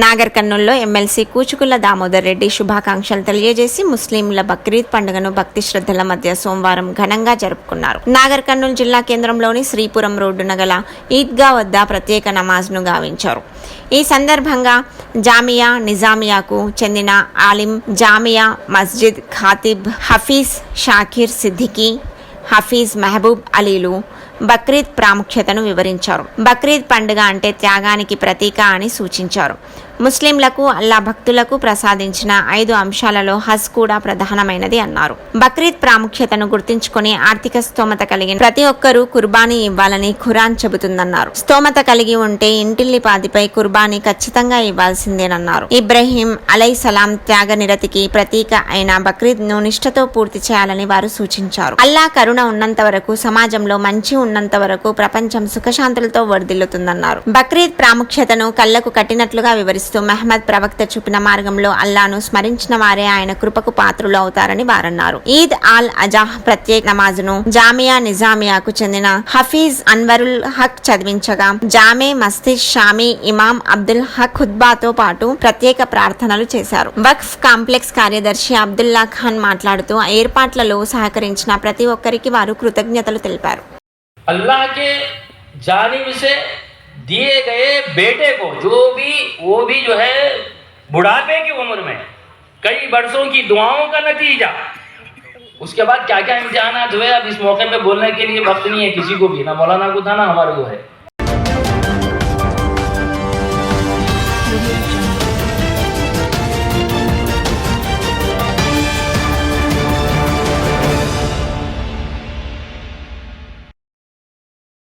నాగర్ కర్నూల్లో ఎమ్మెల్సీ కూచుకుల దామోదర్ రెడ్డి శుభాకాంక్షలు తెలియజేసి ముస్లింల బక్రీద్ పండుగను భక్తి శ్రద్ధల మధ్య సోమవారం ఘనంగా జరుపుకున్నారు. నాగర్ కర్నూలు జిల్లా కేంద్రంలోని శ్రీపురం రోడ్డున గల ఈద్గా వద్ద ప్రత్యేక నమాజ్ను గావించారు. ఈ సందర్భంగా జామియా నిజామియాకు చెందిన ఆలిం జామియా మస్జిద్ ఖాతిబ్ హఫీజ్ షాకిర్ సిద్దికీ హఫీజ్ మహబూబ్ అలీలు బక్రీద్ ప్రాముఖ్యతను వివరించారు. బక్రీద్ పండుగ అంటే త్యాగానికి ప్రతీక అని సూచించారు. ముస్లింలకు అల్లా భక్తులకు ప్రసాదించిన ఐదు అంశాలలో హజ్ కూడా ప్రధానమైనది అన్నారు. బక్రీద్ ప్రాముఖ్యతను గుర్తించుకుని ఆర్థిక స్తోమత కలిగిన ప్రతి ఒక్కరూ కుర్బానీ ఇవ్వాలని ఖురాన్ చెబుతుందన్నారు. స్తోమత కలిగి ఉంటే ఇంటిల్లిపాదిపై కుర్బానీ ఖచ్చితంగా ఇవ్వాల్సిందేనన్నారు. ఇబ్రహీం అలై సలాం త్యాగ నిరతికి ప్రతీక అయిన బక్రీద్ను నిష్ఠతో పూర్తి చేయాలని వారు సూచించారు. అల్లా కరుణ ఉన్నంత వరకు సమాజంలో మంచి ఉన్నంత వరకు ప్రపంచం సుఖశాంతులతో వర్ధిల్లుతుందన్నారు. బక్రీద్ ప్రాముఖ్యతను కళ్ళకు కట్టినట్లుగా పాటిస్తూ మహమ్మద్ ప్రవక్త చూపిన మార్గంలో అల్లాను స్మరించిన వారే ఆయన కృపకు పాత్రులు అవుతారని వారన్నారు. ఈద్ ఆల్ అజాహ్ ప్రత్యేక నమాజును జామియా నిజామియాకు చెందిన హఫీజ్ అన్వరుల్ హక్ చదివించగా జామే మస్తిష్ షామీ ఇమాం అబ్దుల్ హక్ ఖుద్బాతో పాటు ప్రత్యేక ప్రార్థనలు చేశారు. వక్ఫ్ కాంప్లెక్స్ కార్యదర్శి అబ్దుల్లా ఖాన్ మాట్లాడుతూ ఏర్పాట్లలో సహకరించిన ప్రతి ఒక్కరికి వారు కృతజ్ఞతలు తెలిపారు. అల్లాహ్ జానిబ్ సే दिए गए बेटे को, जो भी, वो भी जो है, बुढ़ापे की उम्र में, कई वर्षों की दुआओं का नतीजा। उसके बाद क्या क्या इम्तहान हुए, अब इस मौके पे बोलने के लिए वक्त नहीं है, किसी को भी, ना मौलाना को था ना हमारे को है।